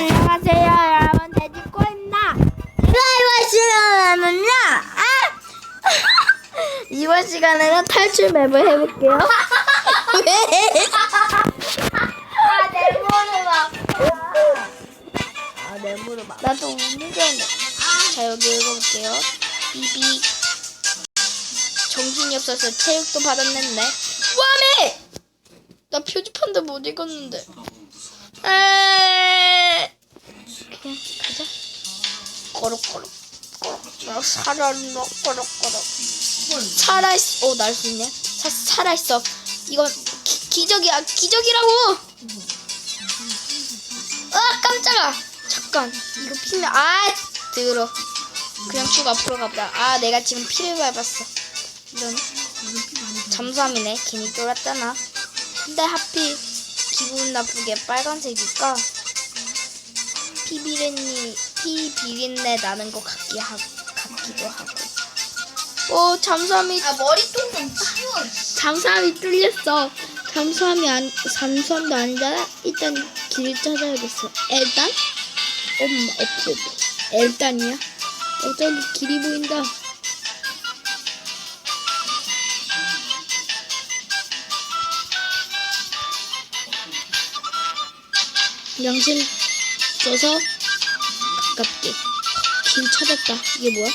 안녕하세요 여러분. 돼지꼬입니다. 이번 시간에는요 아! 이번 시간에는 탈출 맵을 해볼게요. 무릎 아파. 아내 무릎 아파 나도 운전해 자 여기 읽어볼게요. 비비. 정신이 없어서 체육도 받았는데. 와메! 나 표지판도 못 읽었는데. 에 그냥 가자 꼬록 꼬록 꼬록 살아있어 꼬록꼬록 살아있어 오 날 수 있네. 사, 살아있어. 이건 기, 기적이야 기적이라고! 아 깜짝아! 잠깐 이거 피면 아 들어. 그냥 쭉 앞으로 가보자. 아 내가 지금 피를 밟았어. 이런 잠수함이네. 괜히 쫄았잖아. 근데 하필 기분 나쁘게 빨간색일까 피비린내 피 비린내 나는 것 같기 하, 같기도 하고 오 잠수함이 아 머리통 좀 치워. 잠수함이 뚫렸어. 잠수함이 안, 잠수함도 아니잖아. 일단 길을 찾아야겠어. 일단? 엄마, 없어. 일단이야. 어, 저기 길이 보인다. 양심 써서 가깝게. 길 찾았다. 이게 뭐야?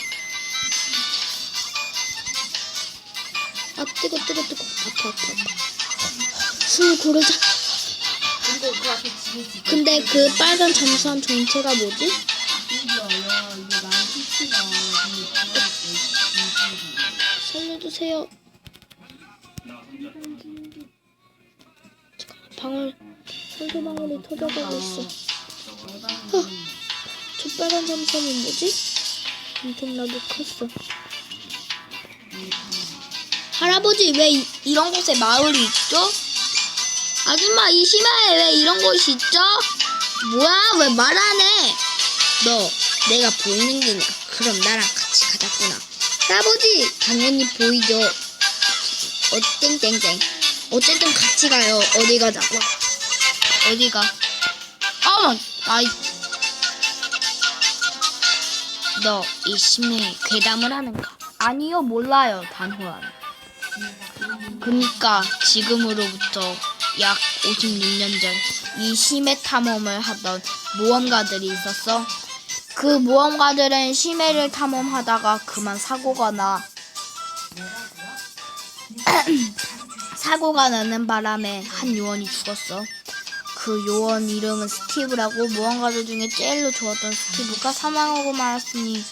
아 뜨거 뜨거 뜨거 아파 아파 아파 숨을 고르자 근데 그 빨간 잠수함 정체가 뭐지? 살려주세요 방울 산소방울이 터져가고 있어 어, 저 빨간 잠수함은 뭐지? 엄청나게 컸어 할아버지 왜 이, 이런 곳에 마을이 있죠? 아줌마 이 심야에 왜 이런 곳이 있죠? 뭐야 왜 말 안 해? 너 내가 보이는 게냐? 그럼 나랑 같이 가자꾸나. 할아버지 당연히 보이죠. 어땡땡땡. 어쨌든 같이 가요. 어디 가자고? 어디가? 어머 아이. 너 이 심야에 괴담을 하는가? 아니요 몰라요 단호한. 그니까 지금으로부터 약 56년 전 이 심해 탐험을 하던 모험가들이 있었어. 그 모험가들은 심해를 탐험하다가 그만 사고가 나. 사고가 나는 바람에 한 요원이 죽었어. 그 요원 이름은 스티브라고 모험가들 중에 제일로 좋았던 스티브가 사망하고 말았으니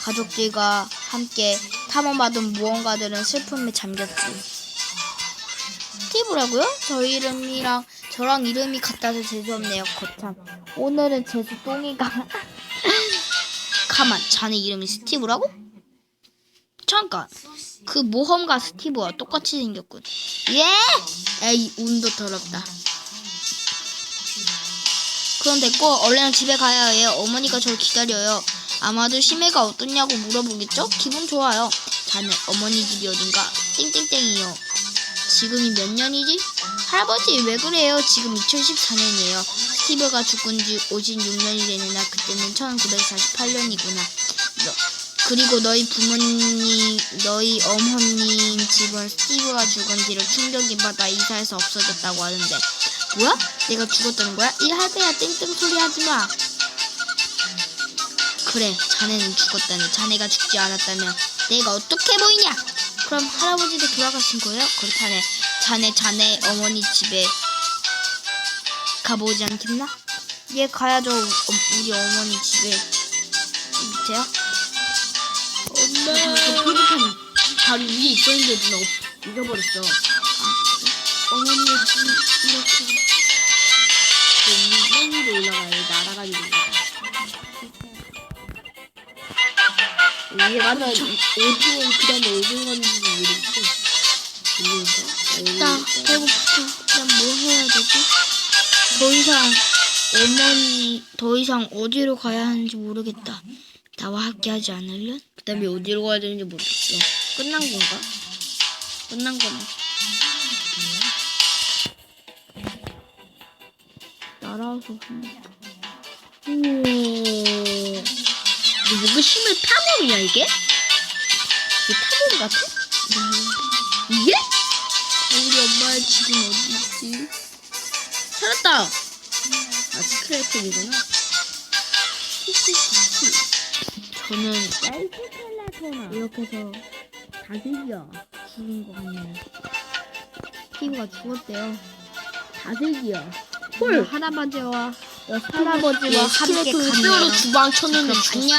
가족들과 함께 탐험하던 모험가들은 슬픔에 잠겼지. 스티브라고요? 저 이름이랑 저랑 이름이 같아서 재수없네요. 거참. 오늘은 재수 똥이가. 가만, 자네 이름이 스티브라고? 잠깐. 그 모험가 스티브와 똑같이 생겼군. 예? 에이, 운도 더럽다. 그럼 됐고 얼른 집에 가야 해요. 어머니가 절 기다려요. 아마도 심해가 어떻냐고 물어보겠죠? 기분 좋아요. 자네 어머니 집이 어딘가? 땡땡땡이요. 지금이 몇 년이지? 할아버지 왜 그래요? 지금 2014년이에요. 스티브가 죽은 지 56년이 되는 날 그때는 1948년이구나. 너, 그리고 너희 부모님, 너희 어머님 집은 스티브가 죽은 뒤로 충격이 받아 이사해서 없어졌다고 하는데 뭐야? 내가 죽었다는 거야? 이 할배야 땡땡 소리 하지 마. 그래, 자네는 죽었다네. 자네가 죽지 않았다면 내가 어떻게 보이냐? 그럼 할아버지도 돌아가신 거예요? 그렇다네. 자네 자네 어머니 집에 가보지 않겠나? 예, 가야죠. 어, 우리 어머니 집에 밑에요? 엄마. 그 표지판 바로 위에 있었는데 누나 없- 잊어버렸어. 어머니 집 이렇게. 맨 위로 올라가야 돼. 날아가지고 올라가. 위에 가면 어디에 그 다음에 어디 갔는지 모르겠어. 나 배고프다. 그럼 뭐 해야 되지? 더 이상 어머니 더 이상 어디로 가야 하는지 모르겠다. 나와 함께 하지 않으련? 그 다음에 어디로 가야 되는지 모르겠어. 끝난 건가? 끝난 거네. 날아와서 한번 이거 뭔가 심해 탐험이야 이게? 이게 탐험 같아? 이게? 우리 엄마의 집은 어디 있지? 찾았다. 아 스크래핑이구나. 저는 이렇게 해서 다슬기야 죽은 거 같네. 피부가 죽었대요. 다슬기야. 헐. 할아버지와 할아버지와 함께 스크래핑 가네요. 뼈로 주방 쳤는데. 안녕.